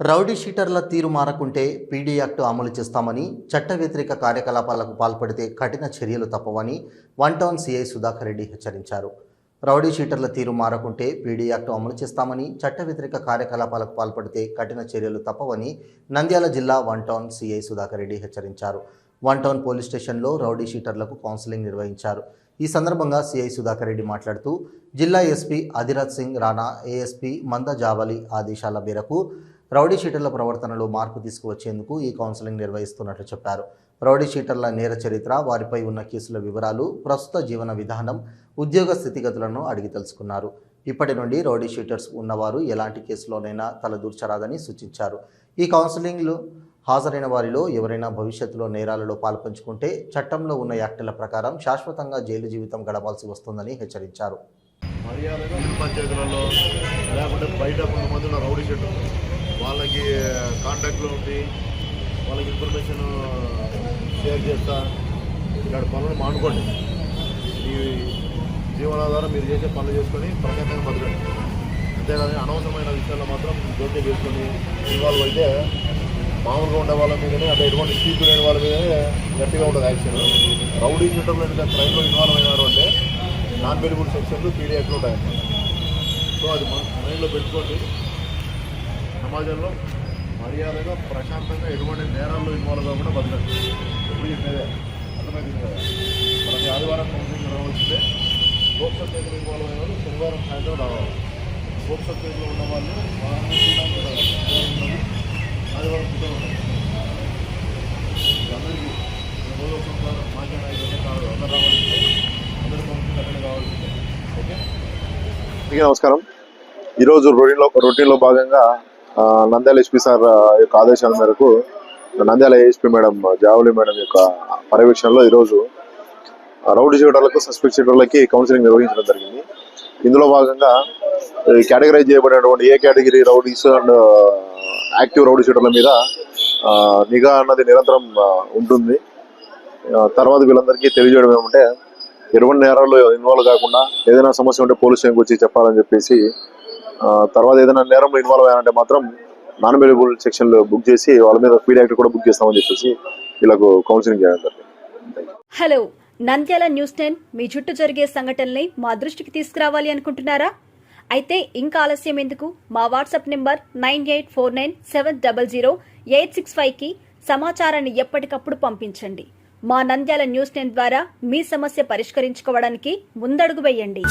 Rowdy షీటర్ల తీరు మారకుంటే PD act అమలు చేస్తామని చట్ట వ్యతిరేక కార్యకలాపాలకు పాల్పడితే కఠిన చర్యలు తప్పవని one town CI Sudhakar Reddy హెచ్చరించారు. రౌడీ షీటర్ల తీరు మారకుంటే పీడీ యాక్ట్ అమలు చేస్తామని చట్ట వ్యతిరేక కార్యకలాపాలకు పాల్పడితే కఠిన చర్యలు తప్పవని నంద్యాల జిల్లా one town CI Sudhakar Reddy హెచ్చరించారు. వన్ టౌన్ పోలీస్ స్టేషన్లో రౌడీ షీటర్లకు కౌన్సిలింగ్ నిర్వహించారు. ఈ సందర్భంగా సీఐ సుధాకర్ రెడ్డి మాట్లాడుతూ జిల్లా ఎస్పీ ఆదిరాజ్ సింగ్ రాణా ఏఎస్పీ మంద జావలి ఆదేశాల మేరకు రౌడీ షీటర్ల ప్రవర్తనలో మార్పు తీసుకువచ్చేందుకు ఈ కౌన్సిలింగ్ నిర్వహిస్తున్నట్లు చెప్పారు. రౌడీ షీటర్ల నేర చరిత్ర వారిపై ఉన్న కేసుల వివరాలు ప్రస్తుత జీవన విధానం ఉద్యోగ స్థితిగతులను అడిగి తెలుసుకున్నారు. ఇప్పటి నుండి రౌడీ షీటర్స్ ఉన్నవారు ఎలాంటి కేసులోనైనా తలదూర్చరాదని సూచించారు. ఈ కౌన్సిలింగ్లో హాజరైన వారిలో ఎవరైనా భవిష్యత్తులో నేరాలలో పాల్పంచుకుంటే చట్టంలో ఉన్న యాక్టుల ప్రకారం శాశ్వతంగా జైలు జీవితం గడపాల్సి వస్తుందని హెచ్చరించారు. మర్యాదగా పంచాయతీలలో లేకుంటే బయట కొంతమంది ఉన్న రౌడీ షెడ్ వాళ్ళకి కాంటాక్ట్లో ఉండి వాళ్ళకి ఇన్ఫర్మేషన్ షేర్ చేస్తా. ఇలాంటి పనులు మానుకోండి. ఈ జీవనాధారం మీరు చేసే పనులు చేసుకొని ప్రశాంతంగా బతకండి. అంతేగాని అనవసరమైన విషయాల్లో మాత్రం జోక్యం చేసుకొని ఇన్వాల్వ్ అయితే మామూలుగా ఉండే వాళ్ళ మీదనే అంటే ఎటువంటి స్పీచ్ లేని వాళ్ళ మీదనే గట్టిగా ఉంటుంది యాక్షన్. రౌడీ షీటర్లు ఏంటంటే క్రైమ్లో ఇన్వాల్వ్ అయినారు అంటే నాన్ బెనిఫిట్ సెక్షన్లు పీడియాక్లు ఉంటాయి. సో అది మైండ్లో పెట్టుకోండి. సమాజంలో మర్యాదగా ప్రశాంతంగా ఎటువంటి నేరాల్లో ఇన్వాల్వ్ కాకుండా బతకండి ఎప్పుడు చెప్పేదే? అర్థమైంది కదా? ప్రతి ఆదివారం కౌన్సిలింగ్ రావాల్సిందే లోక్సభ కేసులో ఇన్వాల్వ్ అయిన వాళ్ళు శనివారం సాయంత్రం రావాలి. లోక్సభ కేసులో ఉన్న వాళ్ళు ఆదివారం కూడా ఉండాలి అందరికీ రోజు ఒకసారి మాట్లాడాలి కాదు అందరు రావాల్సిందే. అందరు కౌన్సిలింగ్ అక్కడ కావాల్సిందే. ఓకే? నమస్కారం. ఈరోజు రొటీన్లో రొటీన్లో భాగంగా నంద్యాల ఎస్పీ సార్ యొక్క ఆదేశాల మేరకు Nandyal ASP madam Javali madam యొక్క పర్యవేక్షణలో ఈరోజు ఆ, రౌడీ షీటర్లకు సస్పెక్ట్ షీటర్లకి కౌన్సిలింగ్ నిర్వహించడం జరిగింది. ఇందులో భాగంగా కేటగరైజ్ చేయబడినటువంటి A category rowdies and active rowdy షీటర్ల మీద నిఘా అన్నది నిరంతరం ఉంటుంది. తర్వాత వీళ్ళందరికీ తెలియజేయడం ఏమంటే ఎటువంటి నేరాల్లో ఇన్వాల్వ్ కాకుండా ఏదైనా సమస్య ఉంటే పోలీస్ స్టేషన్కి వచ్చి చెప్పాలని చెప్పేసి తర్వాత ఏదైనా నేరంలో ఇన్వాల్వ్ అయ్యారంటే మాత్రం నాన్ అవైలబుల్ సెక్షన్లు బుక్ చేసి వాళ్ళ మీద ఫీడ్ యాక్ట్ కూడా బుక్ చేస్తామని చెప్పేసి వీళ్ళకు కౌన్సిలింగ్ చేయాలి హలో నంద్యాల న్యూస్ టెన్ మీ చుట్టూ జరిగే సంఘటనల్ని మా దృష్టికి తీసుకురావాలి అనుకుంటున్నారా? అయితే ఇంకా ఆలస్యం ఎందుకు? మా WhatsApp number nine eight four nine seven double zero eight six ఫైవ్కి సమాచారాన్ని ఎప్పటికప్పుడు పంపించండి. మా నంద్యాల న్యూస్ టెన్ ద్వారా మీ సమస్య పరిష్కరించుకోవడానికి ముందడుగు వేయండి.